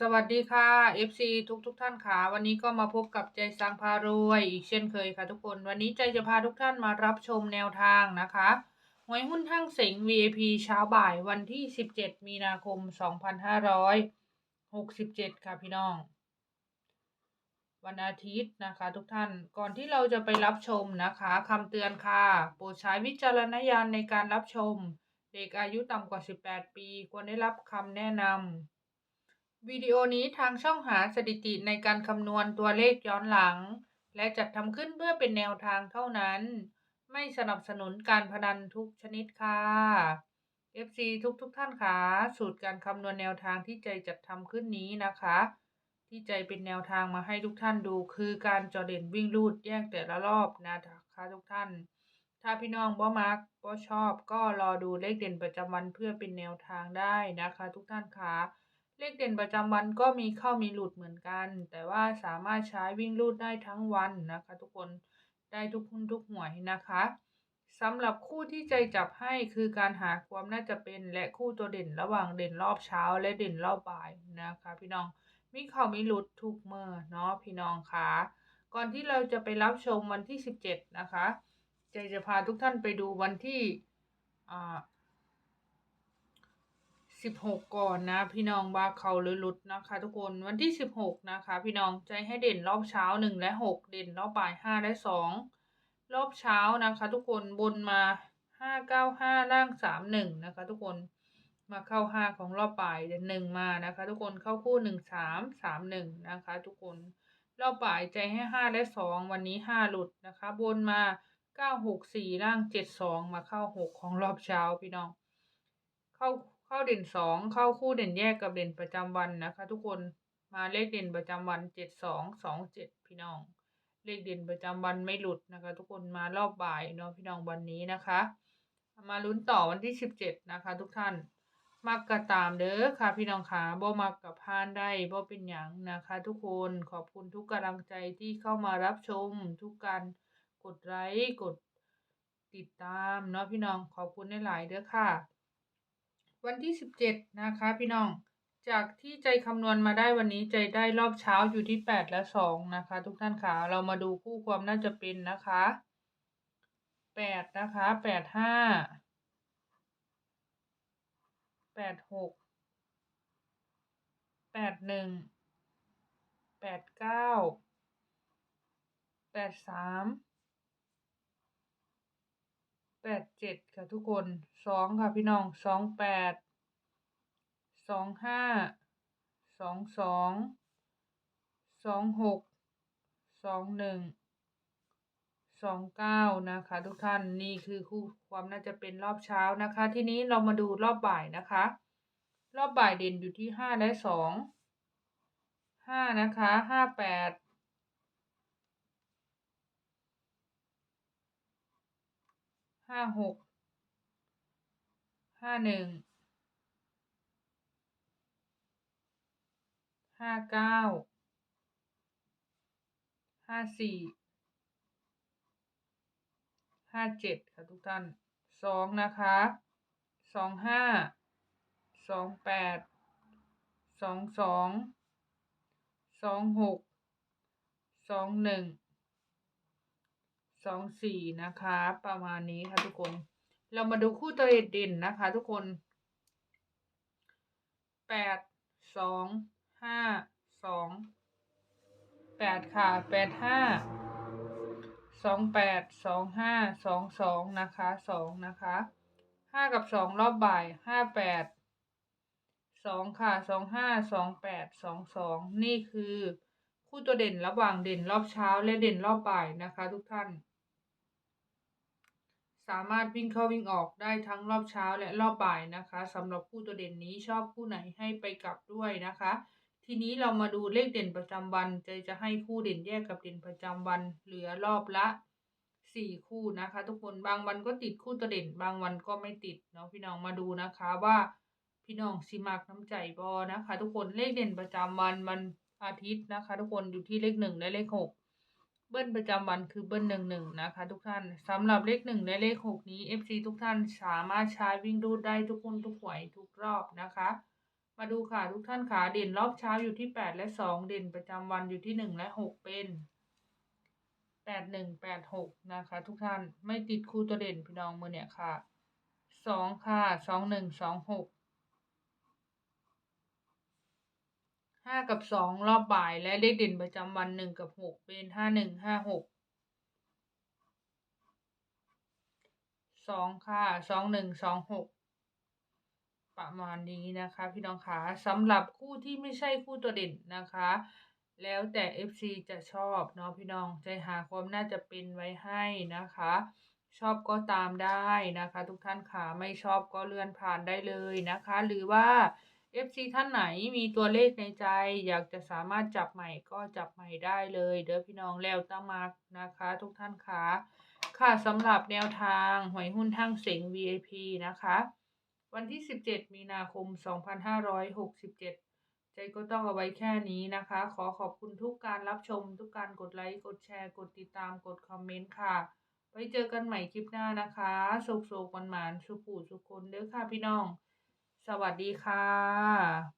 สวัสดีค่ะ FC ทุกทุกท่านค่ะ วันนี้ก็มาพบกับใจสังพารวยอีกเช่นเคยค่ะทุกคน วันนี้ใจจะพาทุกท่านมารับชมแนวทางนะคะหวยหุ้นทั้งเสง VIP เช้าบ่ายวันที่ 17 มีนาคม 2567 ค่ะพี่น้อง วันอาทิตย์นะคะทุกท่านก่อนที่เราจะไปรับชมนะคะคำเตือนค่ะ โปรดใช้วิจารณญาณในการรับชม เด็กอายุต่ำกว่า 18 ปี ควรได้รับคำแนะนำ วิดีโอนี้ทางช่องหาสถิติในการคำนวณตัวเลขย้อนหลัง และจัดทำขึ้นเพื่อเป็นแนวทางเท่านั้น ไม่สนับสนุนการพนันทุกชนิดค่ะ FC ทุกทุกๆท่านค่ะสูตรการคำนวณแนวทางที่ใจจัดทำขึ้นนี้นะคะ ที่ใจเป็นแนวทางมาให้ทุกท่านดู คือการจอเด่นวิ่งลูดแยกแต่ละรอบนะคะทุกท่าน ถ้าพี่น้องบ่มักบ่ชอบ ก็รอดูเลขเด่นประจำวันเพื่อเป็นแนวทางได้นะคะ ทุกท่านค่ะ เลขเด่นประจำวันก็มีเข้ามีหลุดเหมือนกัน แต่ว่าสามารถใช้วิ่งลูดได้ทั้งวันนะคะ ทุกคนได้ทุกหุ้นทุกหวยนะคะสำหรับคู่ที่ใจจับให้คือการหาความน่าจะเป็นและคู่ตัวเด่นระหว่างเด่นรอบเช้าและเด่นรอบบ่ายนะคะ พี่น้องมีเข้ามีหลุดทุกเมื่อเนาะพี่น้องคะก่อนที่เราจะไปรับชมวันที่ 17 นะคะใจจะพาทุกท่านไปดูวันที่อ่า สิบหกก่อนนะ พี่น้องว่าเขาหรือหลุดนะคะ ทุกคนวันที่สิบหกนะคะ พี่น้องใจให้เด่นรอบเช้าหนึ่งและหกเด่นรอบบ่ายห้าและสองรอบเช้านะคะ ทุกคนบนมาห้าเก้าห้าล่างสามหนึ่งนะคะ ทุกคนมาเข้าห้าของรอบบ่ายเด่นหนึ่งมานะคะ ทุกคนเข้าคู่หนึ่งสามสามหนึ่งนะคะ ทุกคนรอบบ่ายใจให้ห้าและสองวันนี้ห้าหลุดนะคะ บนมาเก้าหกสี่ล่างเจ็ดสองมาเข้าหกของรอบเช้าพี่น้อง เข้า เข้าเด่นสองเข้าคู่เด่นแยกกับเด่นประจำวันนะคะ ทุกคนมาเลขเด่นประจำวันเจ็ดสองสองเจ็ดพี่น้อง เลขเด่นประจำวันไม่หลุดนะคะ ทุกคนมารอบบ่ายเนาะพี่น้องวันนี้นะคะ มาลุ้นต่อวันที่สิบเจ็ดนะคะ ทุกท่านมักกะตามเด้อค่ะ พี่น้องขาบ่มักกับพานได้บ่เป็นหยังนะคะ ทุกคนขอบคุณทุกกำลังใจที่เข้ามารับชม ทุกการกดไลค์กดติดตามเนาะพี่น้องขอบคุณหลายๆเด้อค่ะ วันที่สิบเจ็ดนะคะ พี่น้อง จากที่ใจคำนวณมาได้วันนี้ใจได้รอบเช้าอยู่ที่แปดและสองนะคะ ทุกท่านค่ะเรามาดูคู่ความน่าจะเป็นนะคะแปดนะคะแปดห้าแปดหก แปดเก้าแปดสามแปดเจ็ดค่ะทุกคนสองค่ะพี่น้องสองแปดสองห้าสองสองสองหกสองหนึ่งสองเก้านะคะทุกท่านนี่คือคู่ความน่าจะเป็นรอบเช้านะคะ ทีนี้เรามาดูรอบบ่ายนะคะ รอบบ่ายเด่นอยู่ที่ห้าและสองห้านะคะห้าแปด ห้าหก ห้าหนึ่ง ห้าเก้า ห้าสี่ ห้าเจ็ดค่ะทุกท่าน สองนะคะ สองห้า สองแปด สองสอง สองหก สองหนึ่ง สองสี่นะคะ ประมาณนี้ค่ะทุกคน เรามาดูคู่ตัวเด่นนะคะ ทุกคนแปดสองห้าสองแปดค่ะแปดห้าสองแปดสองห้าสองสองนะคะสองนะคะห้ากับสองรอบบ่ายห้าแปดสองค่ะสองห้าสองแปดสองสองนี่คือ คู่ตัวเด่นระหว่างเด่นรอบเช้าและเด่นรอบบ่ายนะคะทุกท่าน สามารถวิ่งเข้าวิ่งออกได้ทั้งรอบเช้าและรอบบ่ายนะคะสำหรับคู่ตัวเด่นนี้ชอบคู่ไหนให้ไปกลับด้วยนะคะ ทีนี้เรามาดูเลขเด่นประจำวันใจจะให้คู่เด่นแยกกับเด่นประจำวันเหลือรอบละสี่คู่นะคะ ทุกคนบางวันก็ติดคู่ตัวเด่น บางวันก็ไม่ติดเนาะพี่น้องมาดูนะคะว่าพี่น้องสิมักน้ำใจบอนะคะ ทุกคนเลขเด่นประจำวันวันอาทิตย์นะคะ ทุกคนอยู่ที่เลขหนึ่งและเลขหก เบิ้ลประจำวันคือเบิ้ลหนึ่งหนึ่งนะคะ ทุกท่านสำหรับเลขหนึ่งและเลขหกนี้ FC ทุกท่านสามารถใช้วิ่งรูดได้ทุกคนทุกหวยทุกรอบนะคะ มาดูค่ะทุกท่านขาเด่นรอบเช้าอยู่ที่แปดและสองเด่นประจำวันอยู่ที่หนึ่งและหกเป็นแปดหนึ่งแปดหกนะคะ ทุกท่านไม่ติดคู่ตัวเด่นพี่น้องมือเนี่ยค่ะสองค่ะสองหนึ่งสองหก ห้ากับสองรอบบ่ายและเลขเด่นประจำวันหนึ่งกับหกเป็นห้าหนึ่งห้าหกสองค่ะสองหนึ่งสองหกประมาณนี้นะคะ พี่น้องคะสำหรับคู่ที่ไม่ใช่คู่ตัวเด่นนะคะ แล้วแต่ FC จะชอบเนาะพี่น้องใจหาความน่าจะเป็นไว้ให้นะคะ ชอบก็ตามได้นะคะ ทุกท่านค่ะไม่ชอบก็เลื่อนผ่านได้เลยนะคะ หรือว่า FC ท่านไหนมีตัวเลขในใจ อยากจะสามารถจับใหม่ก็จับใหม่ได้เลย เด้อพี่น้องแล้วตามักนะคะ ทุกท่านคะค่ะสำหรับแนวทางหวยหุ้นทั้งเสง VIP นะคะ วันที่ 17 มีนาคม 2567 ใจก็ต้องเอาไว้แค่นี้นะคะ ขอขอบคุณทุกการรับชม ทุกการกดไลค์ กดแชร์ กดติดตาม กดคอมเมนต์ค่ะ ไว้เจอกันใหม่คลิปหน้านะคะ สุขๆหวานๆสุขูสุขคนเด้อค่ะพี่น้อง สวัสดีค่ะ